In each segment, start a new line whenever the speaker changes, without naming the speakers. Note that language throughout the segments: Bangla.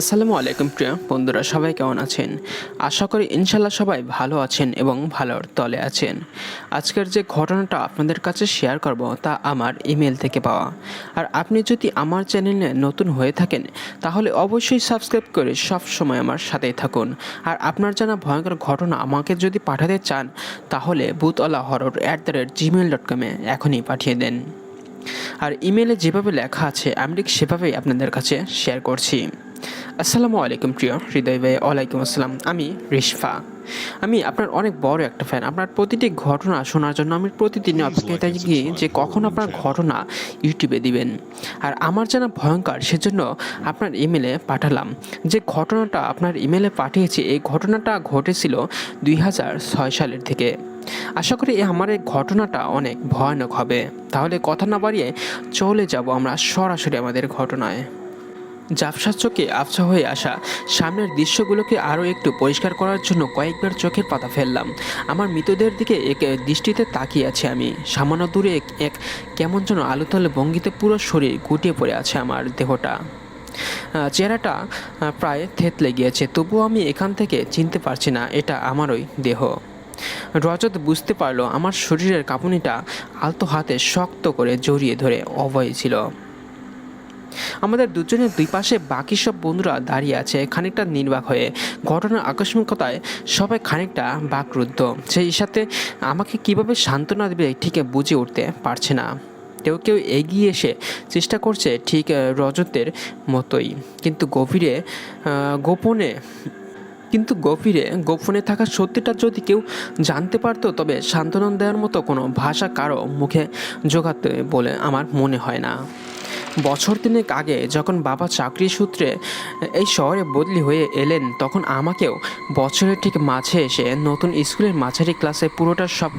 আসসালামু আলাইকুম প্রিয় বন্ধুরা, সবাই কেমন আছেন? আশা করি ইনশাল্লাহ সবাই ভালো আছেন এবং ভালোর তলে আছেন। আজকের যে ঘটনাটা আপনাদের কাছে শেয়ার করব তা আমার ইমেল থেকে পাওয়া। আর আপনি যদি আমার চ্যানেলে নতুন হয়ে থাকেন, তাহলে অবশ্যই সাবস্ক্রাইব করে সব সময় আমার সাথেই থাকুন। আর আপনার জানা ভয়ঙ্কর ঘটনা আমাকে যদি পাঠাতে চান, তাহলে বুতলা horror at the rate Gmail dot কমে এখনই পাঠিয়ে দেন। আর ইমেলে যেভাবে লেখা আছে, আমি ঠিক সেভাবেই আপনাদের কাছে শেয়ার করছি। আসসালামু আলাইকুম প্রিয় হৃদয় ভাই ওয়ালাইকুম আসসালাম। আমি রিশফা। আমি আপনার অনেক বড় একটা ফ্যান আপনার প্রতিটি ঘটনা শোনার জন্য আমি প্রতিদিন অপেক্ষায় থাকি যে কখন আপনার ঘটনা ইউটিউবে দিবেন। আর আমার জানা ভয়ঙ্কর সেজন্য আপনার ইমেলে পাঠালাম। যে ঘটনাটা আপনার ইমেলে পাঠিয়েছি এই ঘটনাটা ঘটেছিল দুই হাজার ছয় সালের থেকে। আশা করি আমার এই ঘটনাটা অনেক ভয়ানক হবে। তাহলে কথা না বাড়িয়ে চলে যাব আমরা সরাসরি আমাদের ঘটনায়। জাফসার চোখে আবছা হয়ে আসা। সামনের দৃশ্যগুলোকে আরও একটু পরিষ্কার করার জন্য কয়েকবার চোখের পাতা ফেললাম। আমার মৃতদের দিকে এক দৃষ্টিতে তাকিয়ে আছি আমি। সামান্য দূরে এক কেমন যেন আলোতলে ভঙ্গিতে পুরো শরীর গুটিয়ে পড়ে আছে আমার দেহটা। চেহারাটা প্রায় থেতলে গিয়েছে, তবুও আমি এখান থেকে চিনতে পারছি না, এটা আমারই দেহ। রজত বুঝতে পারল, আমার শরীরের কাঁপুনিটা আলতো হাতে শক্ত করে জড়িয়ে ধরে অভয় ছিল। আমাদের দুজনের দুই পাশে বাকি সব বন্ধুরা দাঁড়িয়ে আছে খানিকটা নির্বাক হয়ে। ঘটনার আকস্মিকতায় সবাই খানিকটা বাকরুদ্ধ। সেই সাথে আমাকে কীভাবে সান্ত্বনা দেবে ঠিক বুঝে উঠতে পারছে না। কেউ কেউ এগিয়ে এসে চেষ্টা করছে ঠিক রজতের মতোই। কিন্তু গভীরে গোপনে, কিন্তু গভীরে, গোপনে থাকা সত্যিটা যদি কেউ জানতে পারতো, তবে সান্ত্বনা দেওয়ার মতো কোনো ভাষা কারও মুখে জোগাতে বলে আমার মনে হয় না। বছর তিনেক আগে যখন বাবা চাকরি সূত্রে এই শহরে বদলি হয়ে এলেন, তখন আমাকেও বছরের ঠিক মাঝে এসে নতুন স্কুলের মাঝারি ক্লাসে পুরোটা সব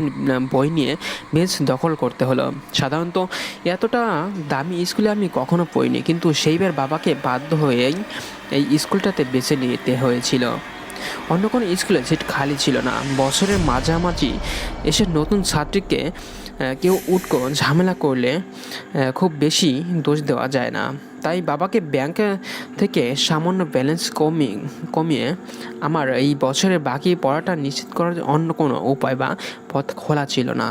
বই নিয়ে বেঞ্চ দখল করতে হলো। সাধারণত এতটা দামি স্কুলে আমি কখনো পড়িনি, কিন্তু সেইবার বাবাকে বাধ্য হয়েই এই স্কুলটাতে বেছে নিতে হয়েছিল। অন্য কোনো স্কুলে সিট খালি ছিল না। বছরের মাঝামাঝি এসে নতুন ছাত্রীকে কেউ উটকো ঝামেলা করলে খুব বেশি দোষ দেওয়া যায় না। তাই বাবাকে ব্যাংক থেকে সামান্য ব্যালেন্স কমিয়ে কমিয়ে আমার এই বছরের বাকি পড়াটা নিশ্চিত করার অন্য কোনো উপায় বা পথ খোলা ছিল না।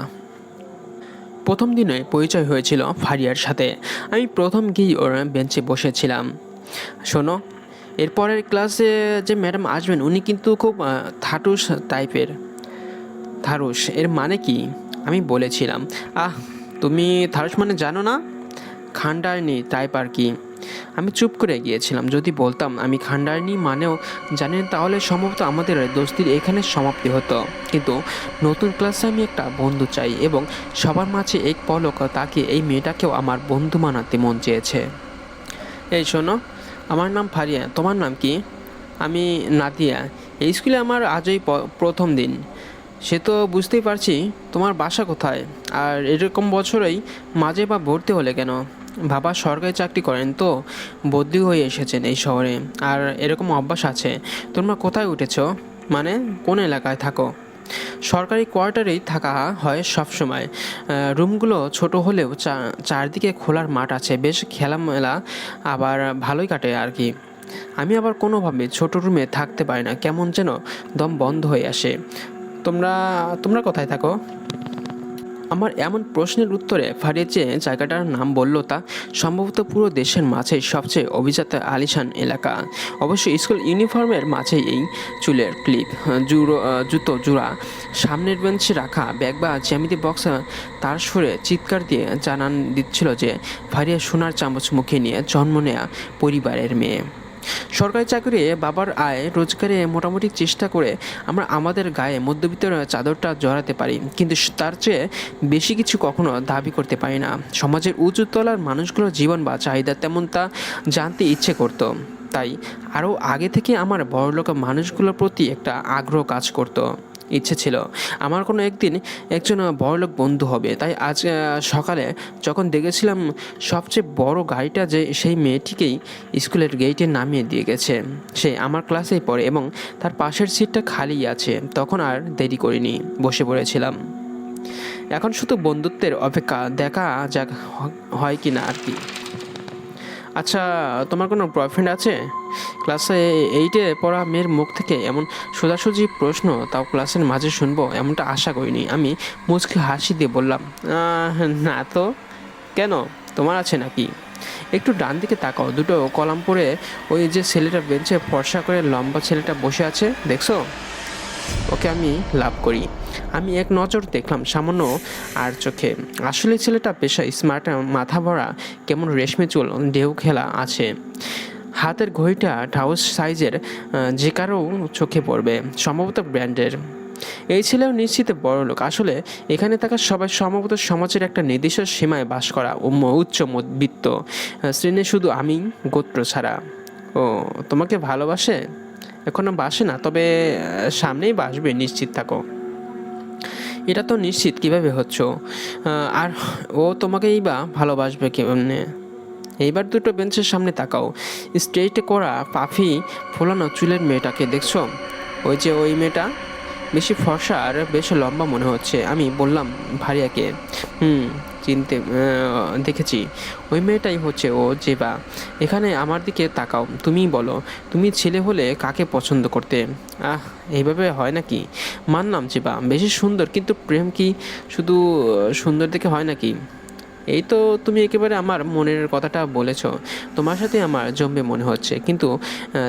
প্রথম দিনে পরিচয় হয়েছিল ফারিয়ার সাথে। আমি প্রথম গিয়ে ওর বেঞ্চে বসেছিলাম। শোনো, এরপরের ক্লাসে যে ম্যাডাম আসবেন, উনি কিন্তু খুব থাটুস টাইপের থারুস এর মানে কি? আমি বলেছিলাম, আহ, তুমি থারুস মানে জানো না? খান্ডারনি টাইপ আর কি? আমি চুপ করে গিয়েছিলাম, যদি বলতাম, আমি খান্ডারনি মানেও জানেন তাহলে সম্ভবত আমাদের দোস্তির এখানে সমাপ্তি হতো। কিন্তু নতুন ক্লাসে আমি একটা বন্ধু চাই এবং সবার মাঝে এক পলক তাকে এই মেয়েটাকেও আমার বন্ধু মানাতে মন চেয়েছে। এই শোনো, আমার নাম ফারিয়া, তোমার নাম কি? আমি নাদিয়া, এই স্কুলে আমার আজই প্রথম দিন। সে তো বুঝতেই পারছি তোমার বাসা কোথায়। আর এরকম বছরেই মাঝে বা ভর্তি হলে কেন? বাবা সরকারি চাকরি করেন তো, বদলি হয়ে এসেছেন এই শহরে। আর এরকম অভ্যাস আছে, তোমরা কোথায় উঠেছ? মানে কোন এলাকায় থাকো? সরকারি কোয়ার্টারেই থাকা হয় সব সময় রুমগুলো ছোট হলেও চারদিকে খোলার মাঠ আছে, বেশ খেলামেলা, আবার ভালোই কাটে আর কি। আমি আবার কোনোভাবে ছোট রুমে থাকতে পারি না, কেমন যেন দম বন্ধ হয়ে আসে। তোমরা তোমরা কোথায় থাকো? আমার এমন প্রশ্নের উত্তরে ফারিয়ে যে জায়গাটার নাম বলল তা সম্ভবত পুরো দেশের মাঝে সবচেয়ে অভিজাত আলিশান এলাকা। অবশ্য স্কুল ইউনিফর্মের মাঝেই এই চুলের ক্লিপ, জুড়ো জুতো, জোড়া, সামনের বেঞ্চে রাখা, ব্যাগ বা জ্যামিতি বক্স তার সুরে চিৎকার দিয়ে জানান দিচ্ছিল যে ফারিয়া সোনার চামচ মুখে নিয়ে জন্ম নেয়া পরিবারের মেয়ে। সরকারি চাকরি বাবার আয় রোজগারে মোটামুটি চেষ্টা করে আমরা আমাদের গায়ে মধ্যবিত্তের চাদরটা জড়াতে পারি। কিন্তু তার চেয়ে বেশি কিছু কখনো দাবি করতে পারি না। সমাজের উঁচু তলার মানুষগুলোর জীবন বা চাহিদা তেমন তা জানতে ইচ্ছে করতো। তাই আরও আগে থেকে আমার বড়লোক মানুষগুলোর প্রতি একটা আগ্রহ কাজ করতো। ইচ্ছে ছিল। আমার কোনো একদিন একজন বড়লোক বন্ধু হবে। তাই আজ সকালে যখন দেখেছিলাম সবচেয়ে বড় গাড়িটা যে সেই মেয়েটিকেই স্কুলের গেটে নামিয়ে দিয়ে গেছে। সে আমার ক্লাসেই পড়ে এবং তার পাশের সিটটা খালি আছে। তখন আর দেরি করিনি, বসে পড়েছিলাম। এখন শুধু বন্ধুত্বের অপেক্ষা, দেখা যাক হয় কি না আর কি। আচ্ছা তোমার কোনো বয়ফ্রেন্ড আছে? ক্লাসে এইটে পড়া মেয়ের মুখ থেকে এমন সোজাসুজি প্রশ্ন তাও ক্লাসের মাঝে শুনব এমনটা আশা করিনি। আমি মুচকি হাসি দিয়ে বললাম "আহ, না তো কেন? তোমার আছে নাকি? একটু ডান দিকে তাকাও দুটো কলাম পরে ওই যে ছেলেটা বেঞ্চে ফর্সা করে লম্বা ছেলেটা বসে আছে দেখছ? ওকে আমি লাভ করি। আমি এক নজর দেখলাম সামান্য আর চোখে। আসলে ছেলেটা পেশা স্মার্ট মাথা ভরা কেমন রেশমি চুল ঢেউ খেলা আছে। হাতের ঘড়িটা ঠাউস সাইজের যে কারও চোখে পড়বে, সম্ভবত ব্র্যান্ডের। এই ছেলেও নিশ্চিত বড় লোক। আসলে এখানে থাকা সবাই সম্ভবত সমাজের একটা নির্দিষ্ট সীমায় বাস করা উচ্চ মধ্যবিত্ত। শ্রেণি শুধু আমি, গোত্র ছাড়া। ও, তোমাকে ভালোবাসে? এখনও বাসে না, তবে সামনেই বাসবে, নিশ্চিত থাকো। এটা তো নিশ্চিত, কীভাবে হচ্ছ? আর ও তোমাকেই বা ভালোবাসবে কেমনে এইবার দুটো বেঞ্চের সামনে তাকাও। স্ট্রেটে করা পাফি ফোলানো চুলের মেয়েটাকে, দেখছ? ওই যে ওই মেয়েটা? বেশি ফর্সা আর বেশ লম্বা মনে হচ্ছে। আমি বললাম, ভারিয়াকে। হুম, চিনতে দেখেছি। ওই মেয়েটাই হচ্ছে ও, জেবা। এখানে আমার দিকে তাকাও। তুমিই বলো, তুমি ছেলে হলে কাকে পছন্দ করতে? আহ, এইভাবে হয় নাকি? মানলাম, জেবা। বেশি সুন্দর, কিন্তু প্রেম কি শুধু সুন্দর দেখে হয় নাকি? এই তো তুমি একেবারে আমার মনের কথাটা বলেছ। তোমার সাথে আমার জমবে মনে হচ্ছে। কিন্তু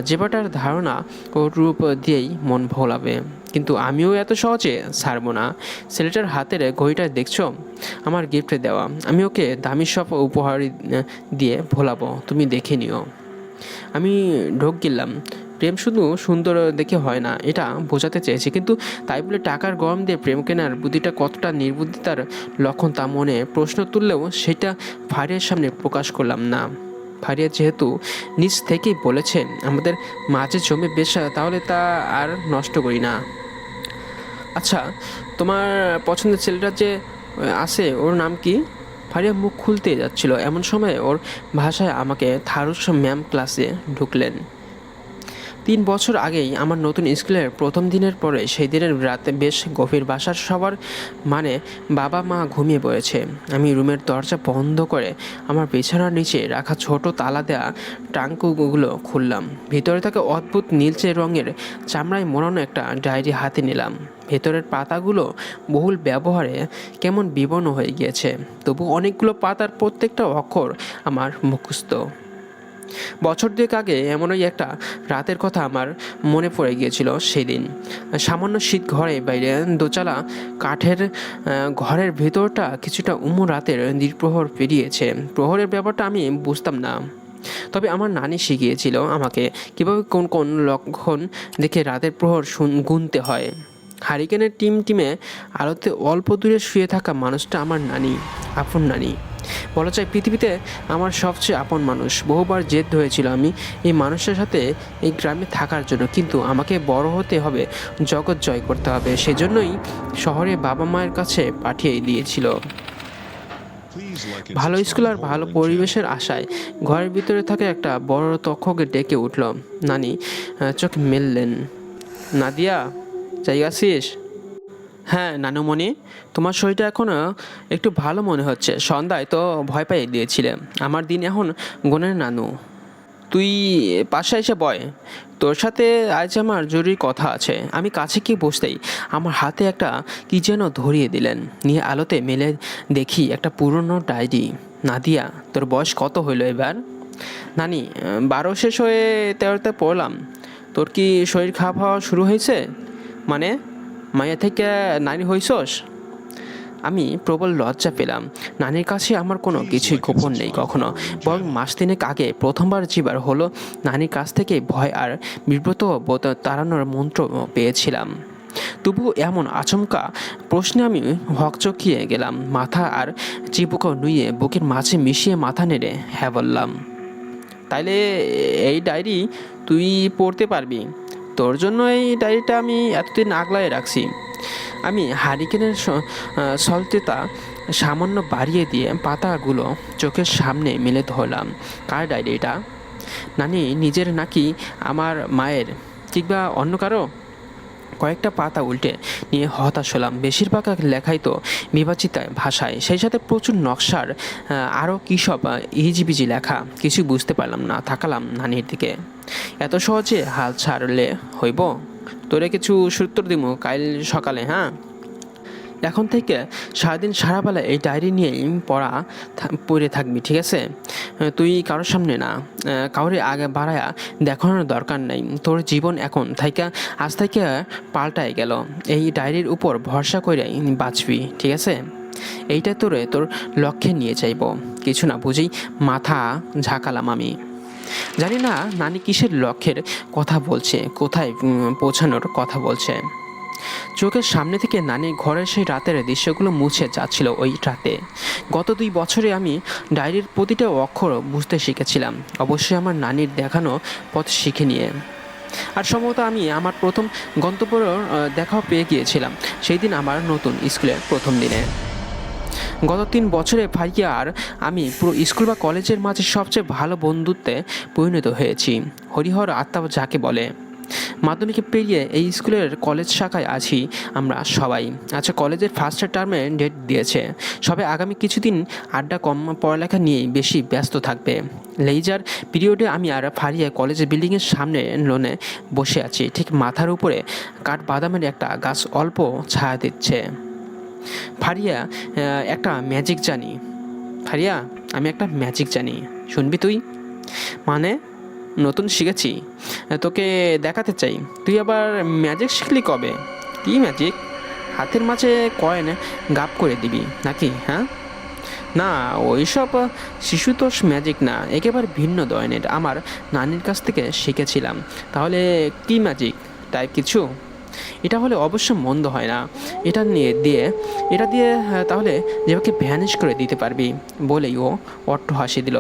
জেবাটার ধারণা ও রূপ দিয়েই মন ভোলাবে। কিন্তু আমিও এত সহজে ছাড়বো না। ছেলেটার হাতের ঘড়িটা দেখছ? আমার গিফটে দেওয়া। আমি ওকে দামি সব উপহার দিয়ে ভোলাবো। তুমি দেখে নিও। আমি ঢোক গেলাম। প্রেম শুধু সুন্দর দেখে হয় না, এটা বোঝাতে চেয়েছি। কিন্তু তাই বলে টাকার গরম দিয়ে প্রেম কেনার বুদ্ধিটা কতটা নির্বুদ্ধিতার লক্ষণ তা মনে প্রশ্ন তুললেও সেটা ফারিয়ার সামনে প্রকাশ করলাম না। ফারিয়া যেহেতু নিজ থেকেই বলেছে আমাদের মাঝে জমে বেশ তাহলে তা আর নষ্ট করি না। আচ্ছা তোমার পছন্দের ছেলেটা যে আছে, ওর নাম কি? ফারিয়া মুখ খুলতে যাচ্ছিল। এমন সময় ওর ভাষায় আমাকে থারুস ম্যাম ক্লাসে ঢুকলেন। তিন বছর আগেই আমার নতুন স্কুলের প্রথম দিনের পরে সেই দিনের রাতে বেশ গভীর বাসার সবার মানে বাবা মা ঘুমিয়ে পড়েছে। আমি রুমের দরজা বন্ধ করে আমার বিছানার নিচে রাখা ছোট তালা দেওয়া টাঙ্কুগুলো খুললাম। ভিতরে থাকে অদ্ভুত নীলচে রঙের চামড়ায় মোড়ানো একটা ডায়েরি হাতে নিলাম। ভেতরের পাতাগুলো বহুল ব্যবহারে কেমন বিবর্ণ হয়ে গিয়েছে। তবু অনেকগুলো পাতার প্রত্যেকটা অক্ষর আমার মুখস্থ। বছর দুয়েক আগে এমনই একটা রাতের কথা আমার মনে পড়ে গিয়েছিল সেদিন। সামান্য শীত ঘরে বাইরে দোচালা কাঠের ঘরের ভেতরটা কিছুটা উমু রাতের নির্প্রহর পেরিয়েছে। প্রহরের ব্যাপারটা আমি বুঝতাম না। তবে আমার নানি শিখিয়েছিল আমাকে কীভাবে কোন কোন লক্ষণ দেখে রাতের প্রহর গুনতে হয়। হারিকেনের টিম টিমে আলোতে অল্প দূরে শুয়ে থাকা মানুষটা আমার নানি আপন নানি। বলা যায় পৃথিবীতে আমার সবচেয়ে আপন মানুষ। বহুবার জেদ হয়েছিল আমি এই মানুষের সাথে এই গ্রামে থাকার জন্য কিন্তু আমাকে বড় হতে হবে জগৎ জয় করতে হবে। সেজন্যই শহরে বাবা মায়ের কাছে পাঠিয়ে দিয়েছিল। ভালো স্কুল আর ভালো পরিবেশের আশায় ঘরের ভিতরে থাকা একটা বড় তক্ষকে ডেকে উঠল। নানি চোখ মেললেন। নাদিয়া যাই আছিস? হ্যাঁ নানুমণি, তোমার শরীরটা এখন একটু ভালো মনে হচ্ছে। সন্ধ্যায় তো ভয় পাইয়ে দিয়েছিলে। আমার দিন এখন গনের নানু। তুই পাশে এসে বয়। তোর সাথে আজ আমার জরুরি কথা আছে। আমি কাছে কি বসতেই আমার হাতে একটা কি যেন ধরিয়ে দিলেন। নিয়ে আলোতে মেলে দেখি একটা পুরনো ডায়েরি। নাদিয়া, তোর বয়স কত হইল এবার? নানি, বারো শেষ হয়ে তেরোতে পড়লাম। তোর কি শরীর খারাপ হওয়া শুরু হয়েছে? মানে মায়া থেকে নানি হইছস? আমি প্রবল লজ্জা পেলাম। নানির কাছে আমার কোনো কিছুই গোপন নেই কখনো। বরং মাস তিনেক আগে প্রথমবার যেবার হলো, নানির কাছ থেকে ভয় আর বিব্রত তাড়ানোর মন্ত্র পেয়েছিলাম। তবু এমন আচমকা প্রশ্নে আমি হকচকিয়ে গেলাম, মাথা আর চিবুক নুয়ে বুকের মাঝে মিশিয়ে মাথা নেড়ে হ্যাঁ বললাম। তাইলে এই ডায়েরি তুই পড়তে পারবি? তোর জন্য এই ডায়েরিটা আমি এতদিন আগলায় রাখছি। আমি হারিকেনের সলতেতা সামান্য বাড়িয়ে দিয়ে পাতাগুলো চোখের সামনে মেলে ধরলাম। কার ডায়েরি এটা? নানি, নিজের নাকি আমার মায়ের? কিংবা অন্য কারও? কয়েকটা পাতা উল্টে নিয়ে হতাশ হলাম। বেশিরভাগ লেখাই তো বিভাজিত ভাষায়। সেই সাথে প্রচুর নকশার আরও কী সব ইজিবিজি লেখা, কিছু বুঝতে পারলাম না। থাকালাম নানির দিকে। এত সহজে হাল ছাড়লে হইব? তোরে কিছু সূত্র দিব কাল সকালে হ্যাঁ? এখন থেকে সারাদিন সারাবেলা এই ডায়েরি নিয়েই পড়া পড়ে থাকবি, ঠিক আছে? তুই কারোর সামনে না কাউরে আগে বাড়ায়া দেখানোর দরকার নেই। তোর জীবন এখন থাইকা, আজ থেকে পাল্টায় গেল। এই ডায়েরির উপর ভরসা করে বাঁচবি, ঠিক আছে? এইটা তোরে তোর লক্ষ্যে নিয়ে যাইব। কিছু না বুঝেই মাথা ঝাঁকালাম আমি। জানি না নানি কিসের লক্ষ্যের কথা বলছে, কোথায় পৌঁছানোর কথা বলছে। চোখের সামনে থেকে নানি ঘরের সেই রাতের দৃশ্যগুলো মুছে যাচ্ছিল ওই রাতে। গত দুই বছরে আমি ডায়েরির প্রতিটা অক্ষর বুঝতে শিখেছিলাম, অবশ্যই আমার নানির দেখানো পথ শিখে নিয়ে। আর সম্ভবত আমি আমার প্রথম গন্তব্য দেখাও পেয়ে গিয়েছিলাম, সেই দিন আমার নতুন স্কুলের প্রথম দিনে। গত তিন বছরে ফারিয়া আর আমি পুরো স্কুল বা কলেজের মাঝে সবচেয়ে ভালো বন্ধুত্বে পরিণত হয়েছি। হরিহর আত্মা যাকে বলে। মাধ্যমিকে পেরিয়ে এই স্কুলের কলেজ শাখায় আছি আমরা সবাই। আচ্ছা কলেজের ফার্স্ট টার্মে ডেট দিয়েছে। সবে আগামী কিছুদিন আড্ডা কম, পড়ালেখা নিয়েই বেশি ব্যস্ত থাকবে। লেইজার পিরিয়ডে আমি আর ফারিয়া কলেজের বিল্ডিংয়ের সামনে লোনে বসে আছি। ঠিক মাথার উপরে কাঠ বাদামের একটা গাছ অল্প ছায়া দিচ্ছে। ফারিয়া একটা ম্যাজিক জানি। ফারিয়া, আমি একটা ম্যাজিক জানি। শুনবি তুই? মানে নতুন শিখেছি। তোকে দেখাতে চাই। তুই আবার ম্যাজিক শিখলি কবে? কি ম্যাজিক হাতের মাঝে কয়েন গাপ করে দিবি, নাকি হ্যাঁ? না, ওইসব শিশুতোষ ম্যাজিক না। একেবারে ভিন্ন ধরনের। আমার নানির কাছ থেকে শিখেছিলাম। তাহলে কি ম্যাজিক টাইপ কিছু? এটা হলে অবশ্য মন্দ হয় না। এটা নিয়ে দিয়ে, এটা দিয়ে তাহলে যেভাবে ভ্যানিশ করে দিতে পারবি বলেই ও অট্ট হাসি দিল।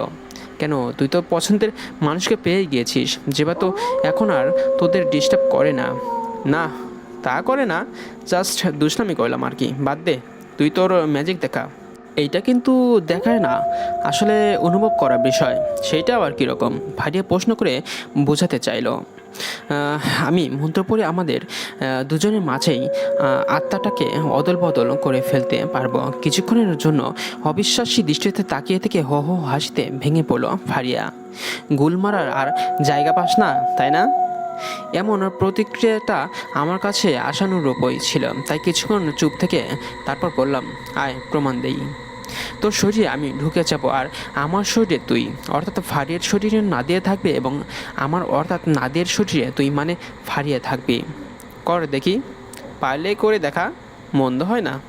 কেন? তুই তো পছন্দের মানুষকে পেয়ে গিয়েছিস। যেবা তো এখন আর তোদের ডিস্টার্ব করে না। না, তা করে না। জাস্ট দুষ্টামি করলাম আর কি। বাদ দে, তুই তোর ম্যাজিক দেখা। এইটা কিন্তু দেখায় না। আসলে অনুভব করার বিষয়। সেইটা আবার কীরকম? ভারিয়া প্রশ্ন করে বোঝাতে চাইলো। আমি মন্ত্র পড়ে আমাদের দুজনের মাঝেই আত্মাটাকে অদল বদল করে ফেলতে পারব। কিছুক্ষণের জন্য অবিশ্বাসী দৃষ্টিতে তাকিয়ে থেকে হো হো হাসিতে ভেঙে পড়ল ফারিয়া। গুল মারার আর জায়গা পাস না, তাই না? এমন প্রতিক্রিয়াটা আমার কাছে আশানুরূপই ছিল। তাই কিছুক্ষণ চুপ থেকে তারপর বললাম, আয়, প্রমাণ দেই। তোর শরীরে আমি ঢুকে যাব আর আমার শরীরে তুই, অর্থাৎ ফারিয়ার শরীরে না দিয়ে থাকবে এবং আমার, অর্থাৎ নাদের শরীরে তুই মানে ফারিয়ে থাকবি। কর দেখি। পারলে করে দেখা, মন্দ হয় না।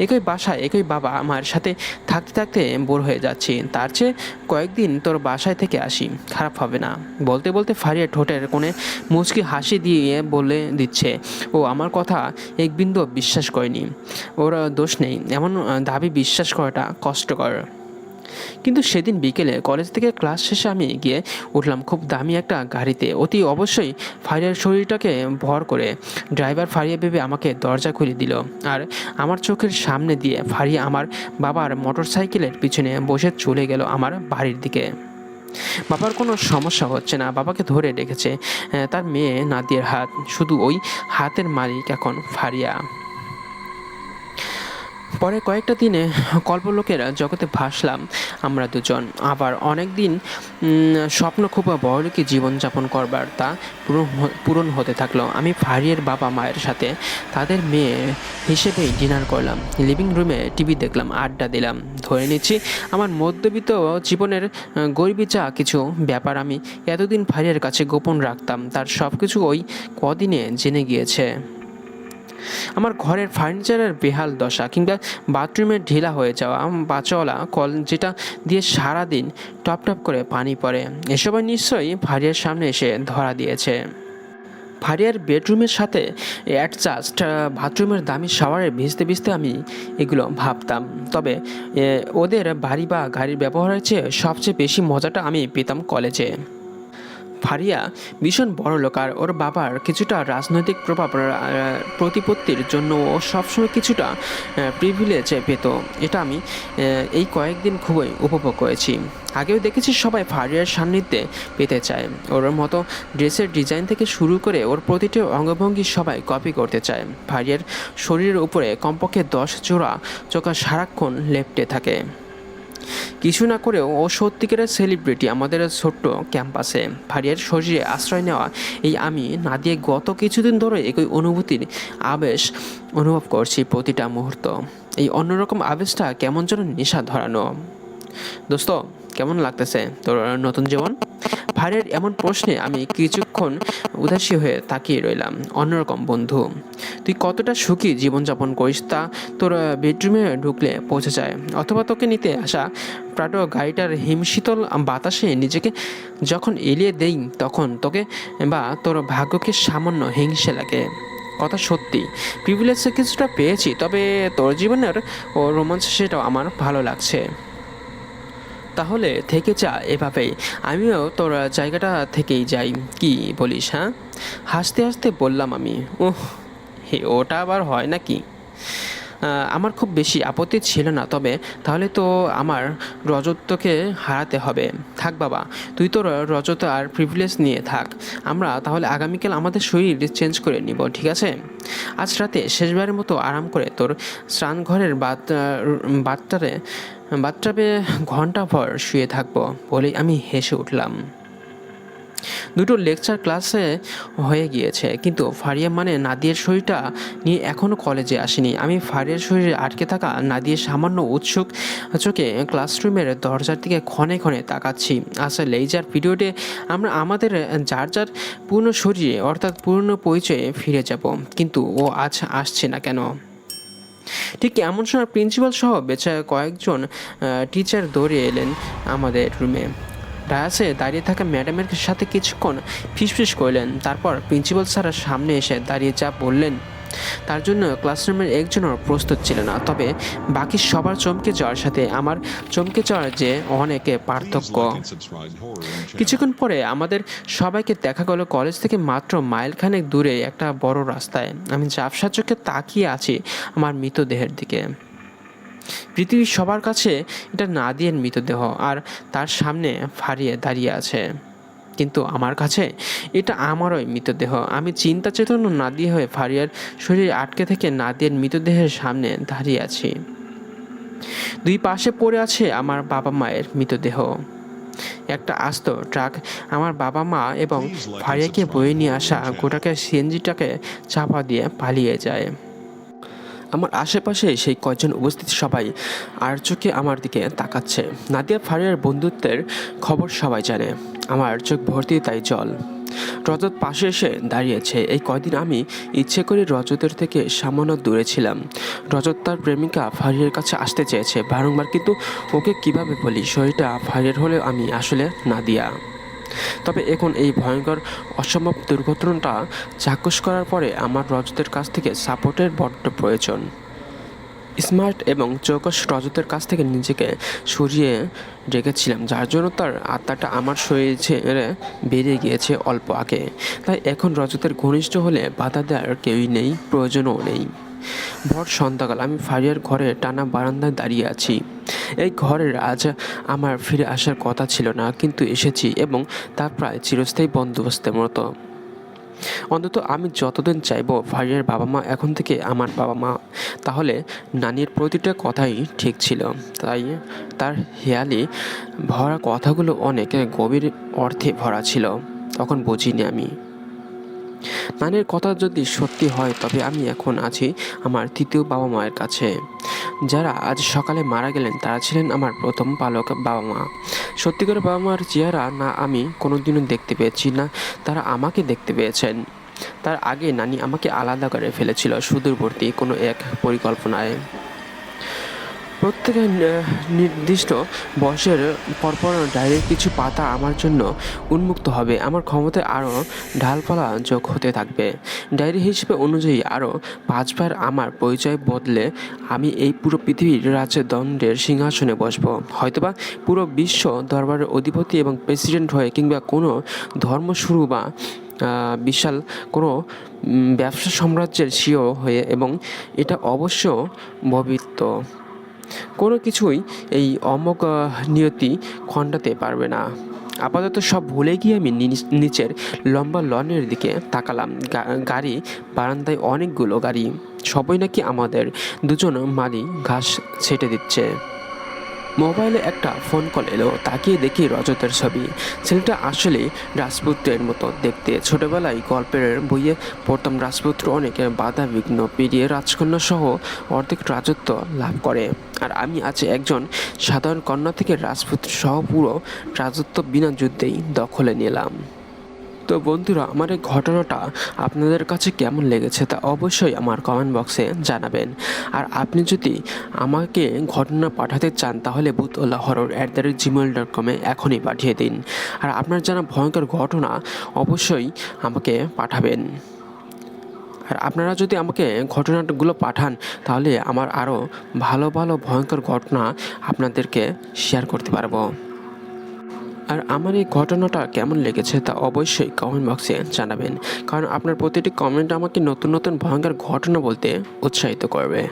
একই বাসায় একই বাবা আমার সাথে থাকতে থাকতে বোর হয়ে যাচ্ছি। তার চেয়ে কয়েকদিন তোর বাসায় থেকে আসি। খারাপ হবে না। বলতে বলতে ফারিয়া ঠোঁটের কোণে মুচকি হাসি দিয়ে বলে দিচ্ছে, ও, আমার কথা এক বিন্দু বিশ্বাস করেনি। ওর দোষ নেই। এমন দাবি বিশ্বাস করাটা কষ্টকর। কিন্তু সেদিন বিকেলে কলেজ থেকে ক্লাস শেষে আমি গিয়ে উঠলাম খুব দামি একটা গাড়িতে। অতি অবশ্যই ফারিয়ার শরীরটাকে ভর করে ড্রাইভার ফারিয়া ভেবে আমাকে দরজা খুলে দিল। আর আমার চোখের সামনে দিয়ে ফারিয়া আমার বাবার মোটর সাইকেলের পিছনে বসে চলে গেল আমার বাড়ির দিকে। বাবার কোনো সমস্যা হচ্ছে না, বাবাকে ধরে রেখেছে তার মেয়ে নাদিয়ার হাত, শুধু ওই হাতের মালিক এখন ফারিয়া। পরে কয়েকটা দিনে কল্পলোকেরা জগতে ভাসলাম আমরা দুজন। আবার অনেক দিন স্বপ্ন খুব বড়লোকে জীবনযাপন করবার তা পূরণ হতে থাকল। আমি ফারিয়ের বাবা মায়ের সাথে তাদের মেয়ে হিসেবেই ডিনার করলাম। লিভিং রুমে টিভি দেখলাম, আড্ডা দিলাম, ধরে নিচ্ছি আমার মধ্যবিত্ত জীবনের গরিবী চা কিছু ব্যাপার আমি এতদিন ফারিয়ার কাছে গোপন রাখতাম, তার সব কিছু ওই কদিনে জেনে গিয়েছে। আমার ঘরের ফার্নিচারের বেহাল দশা কিংবা বাথরুমের ঢিলা হয়ে যাওয়া বাঁচওয়ালা কল যেটা দিয়ে সারা দিন টপ টপ করে পানি পড়ে, এসব নিশ্চয়ই ভারিয়ার সামনে এসে ধরা দিয়েছে। ফারিয়ার বেডরুমের সাথে অ্যাডজাস্ট বাথরুমের দামি শাওয়ারে ভিজতে ভিজতে আমি এগুলো ভাবতাম। তবে ওদের বাড়ি বা গাড়ির ব্যবহারের চেয়ে সবচেয়ে বেশি মজাটা আমি পেতাম কলেজে। ফারিয়া ভীষণ বড় লোক আর ওর বাবার কিছুটা রাজনৈতিক প্রভাব প্রতিপত্তির জন্য ও সবসময় কিছুটা প্রিভিলেজ পেত। এটা আমি এই কয়েকদিন খুবই উপভোগ করেছি। আগেও দেখেছি সবাই ফারিয়ার সান্নিধ্যে পেতে চায়। ওর মতো ড্রেসের ডিজাইন থেকে শুরু করে ওর প্রতিটি অঙ্গভঙ্গি সবাই কপি করতে চায়। ফারিয়ার শরীরের উপরে কমপক্ষে দশ জোড়া চোখা সারাক্ষণ লেপটে থাকে। কিছু না করেও ও সত্যিকারের সেলিব্রিটি আমাদের ছোট্ট ক্যাম্পাসে। ভারিয়ার শরীরে আশ্রয় নেওয়া এই আমি না দিয়ে গত কিছুদিন ধরে একই অনুভূতির আবেশ অনুভব করছি প্রতিটা মুহূর্ত। এই অন্যরকম আবেশটা কেমন যেন নেশা ধরানো। দোস্ত, কেমন লাগতেছে তোর নতুন জীবন? ভাইয়ের এমন প্রশ্নে আমি কিছুক্ষণ উদাসী হয়ে তাকিয়ে রইলাম। অন্যরকম বন্ধু, তুই কতটা সুখী জীবনযাপন করিস তা তোর বেডরুমে ঢুকলে পৌঁছে যায়। অথবা তোকে নিতে আসা প্রাটো গাড়িটার হিমশীতল বাতাসে নিজেকে যখন এলিয়ে দেই, তখন তোকে বা তোর ভাগ্যকে সামান্য হিংসে লাগে। কথা সত্যি প্রিভিলেজে কিছুটা পেয়েছি, তবে তোর জীবনের ও রোমাঞ্চ সেটাও আমার ভালো লাগছে। তাহলে থেকে যা এভাবেই আমিও তোর জায়গাটা থেকেই যাই। কি বলিস হ্যাঁ? হাসতে হাসতে বললাম আমি ওহ হে, ওটা আবার হয় নাকি? আমার খুব বেশি আপত্তি ছিল না, তবে তাহলে তো আমার রজতকে হারাতে হবে। থাক বাবা, তুই তোর রজত আর প্রিভিলেজ নিয়ে থাক। আমরা তাহলে আগামীকাল আমাদের শরীর চেঞ্জ করে নিব, ঠিক আছে? আজ রাতে শেষবারের মতো আরাম করে তোর স্নানঘরের বাত বাথটারে বাথটাবে ঘণ্টা ভর শুয়ে থাকব বলেই আমি হেসে উঠলাম। দুটো লেকচার ক্লাসে হয়ে গিয়েছে, কিন্তু ফারিয়া মানে নাদিয়ার শরীরটা নিয়ে এখনও কলেজে আসেনি। আমি ফারিয়ার শরীরে আটকে থাকা নাদিয়ার সামান্য উৎসুক চোখে ক্লাসরুমের দরজার দিকে ক্ষণে ক্ষণে তাকাচ্ছি। আসলে লেজার পিরিয়ডে আমরা আমাদের যার যার পূর্ণ শরীরে অর্থাৎ পূর্ণ পরিচয়ে ফিরে যাব, কিন্তু ও আজ আসছে না কেন? ঠিক এমন সময় প্রিন্সিপাল সহ বেচারা কয়েকজন টিচার দৌড়ে এলেন আমাদের রুমে ডায়াসে দাঁড়িয়ে থাকা ম্যাডামের সাথে কিছুক্ষণ ফিসফিস করলেন। তারপর প্রিন্সিপাল স্যারের সামনে এসে দাঁড়িয়ে যা বললেন তার জন্য ক্লাসরুমের একজনও প্রস্তুত ছিল না। তবে বাকি সবার চমকে যাওয়ার সাথে আমার চমকে যাওয়ার যে অনেকে পার্থক্য। কিছুক্ষণ পরে আমাদের সবাইকে দেখা গেল কলেজ থেকে মাত্র মাইলখানেক দূরে একটা বড় রাস্তায়। আমি জাফসা চোখে তাকিয়ে আছি আমার মৃতদেহের দিকে। পৃথিবীর সবার কাছে এটা না দিয়ে মৃতদেহ আর তার সামনে ফারিয়ে দাঁড়িয়ে আছে। কিন্তু আমার কাছে এটা আমারই মৃতদেহ। আমি চিন্তা চেতনা নাদিয়া হয়ে ফারিয়ার শরীরে আটকে থেকে নাদিয়ার মৃতদেহের সামনে দাঁড়িয়ে আছি। দুই পাশে পড়ে আছে আমার বাবা মায়ের মৃতদেহ। একটা আস্ত ট্রাক আমার বাবা মা এবং ফারিয়াকে বয়ে নিয়ে আসা গোটাকে সিএনজিটাকে চাপা দিয়ে পালিয়ে যায়। আমার আশেপাশে সেই কয়জন উপস্থিত সবাই আর চোখে আমার দিকে তাকাচ্ছে। নাদিয়া ফারিয়ার বন্ধুত্বের খবর সবাই জানে। আমার চোখ ভর্তি, তাই জল রজত পাশে এসে দাঁড়িয়েছে। এই কয়দিন আমি ইচ্ছে করে রজতের থেকে সামান্য দূরে ছিলাম। রজত তার প্রেমিকা ফারিয়ার কাছে আসতে চেয়েছে। বারংবার কিন্তু ওকে কীভাবে বলি? শরীরটা ফারিয়ার হলেও আমি আসলে নাদিয়া। তবে এখন এই ভয়ঙ্কর অসম্ভব দুর্ঘটনাটা চাক্ষুষ করার পরে আমার রজতের কাছ থেকে সাপোর্টের বড্ড প্রয়োজন। স্মার্ট এবং চৌকস রজতের কাছ থেকে নিজেকে সরিয়ে রেখেছিলাম, যার জন্য তার আত্মাটা আমার শরীর বেড়ে গিয়েছে অল্প আগে। তাই এখন রজতের ঘনিষ্ঠ হলে বাধা দেওয়ার কেউই নেই, প্রয়োজনও নেই। ভর সন্ধ্যাকাল আমি ফারিয়ার ঘরে টানা বারান্দায় দাঁড়িয়ে আছি। এই ঘরের আজ আমার ফিরে আসার কথা ছিল না, কিন্তু এসেছি এবং তা প্রায় চিরস্থায়ী বন্দোবস্তের মতো। অন্তত আমি যতদিন চাইব ফারিয়ার বাবা মা এখন থেকে আমার বাবা মা। তাহলে নানির প্রতিটা কথাই ঠিক ছিল। তাই তার হেয়ালি ভরা কথাগুলো অনেক গভীর অর্থে ভরা ছিল। তখন বুঝিনি আমি। নানির কথা যদি সত্যি হয়, তবে আমি এখন আছি আমার তৃতীয় বাবা মায়ের কাছে। যারা আজ সকালে মারা গেলেন, তারা ছিলেন আমার প্রথম পালক বাবা মা। সত্যিকার বাবা মার চেহারা না আমি কোনোদিনও দেখতে পেয়েছি না, তারা আমাকে দেখতে পেয়েছেন। তার আগে নানি আমাকে আলাদা করে ফেলেছিল, সুদূরবর্তী কোনো এক পরিকল্পনায়। প্রত্যেকের নির্দিষ্ট বয়সের পরপর ডায়েরির কিছু পাতা আমার জন্য উন্মুক্ত হবে। আমার ক্ষমতায় আরও ঢালপালা যোগ হতে থাকবে। ডায়েরি হিসেবে অনুযায়ী আরও পাঁচবার আমার পরিচয় বদলে আমি এই পুরো পৃথিবীর রাজদণ্ডের সিংহাসনে বসবো। হয়তোবা পুরো বিশ্ব দরবারের অধিপতি এবং প্রেসিডেন্ট হয়ে কিংবা কোনো ধর্ম শুরু বা বিশাল কোনো ব্যবসা সাম্রাজ্যের সিও হয়ে এবং এটা অবশ্য ভবিত্ব কোনো কিছুই এই অমক নিয়তি খণ্ডাতে পারবে না। আপাতত সব ভুলে গিয়ে আমি নিচের লম্বা লনের দিকে তাকালাম। গাড়ি, বারান্দায় অনেকগুলো গাড়ি। সবই নাকি আমাদের দুজন মালি ঘাস ছেটে দিচ্ছে। মোবাইলে একটা ফোন কল এলো, তাকিয়ে দেখি রজতের ছবি। ছেলেটা আসলে রাজপুত্রের মতো। দেখতে ছোটবেলায় গল্পের বইয়ে পড়তাম রাজপুত্র অনেক বাধা বিঘ্ন পেরিয়ে রাজকন্যা সহ অর্ধেক রাজত্ব লাভ করে। আর আমি আছি একজন সাধারণ কন্যা থেকে রাজপুত্র সহ পুরো রাজত্ব বিনা যুদ্ধেই দখলে নিলাম। তো বন্ধুরা, আমার এই ঘটনাটা আপনাদের কাছে কেমন লেগেছে তা অবশ্যই আমার কমেন্ট বক্সে জানাবেন। আর আপনি যদি আমাকে ঘটনা পাঠাতে চান, তাহলে বুতউল্লাহ horror at the rate Gmail dot কমে এখনই পাঠিয়ে দিন। আর আপনার জানা ভয়ঙ্কর ঘটনা অবশ্যই আমাকে পাঠাবেন। আর আপনারা যদি আমাকে ঘটনাগুলো পাঠান, তাহলে আমার আরও ভালো ভালো ভয়ঙ্কর ঘটনা আপনাদেরকে শেয়ার করতে পারব। আর আমার এই ঘটনাটা কেমন লেগেছে তা অবশ্যই কমেন্ট বক্সে জানাবেন। কারণ আপনার প্রতিটি কমেন্ট আমাকে নতুন নতুন ভয়ঙ্কর ঘটনা বলতে উৎসাহিত করবে।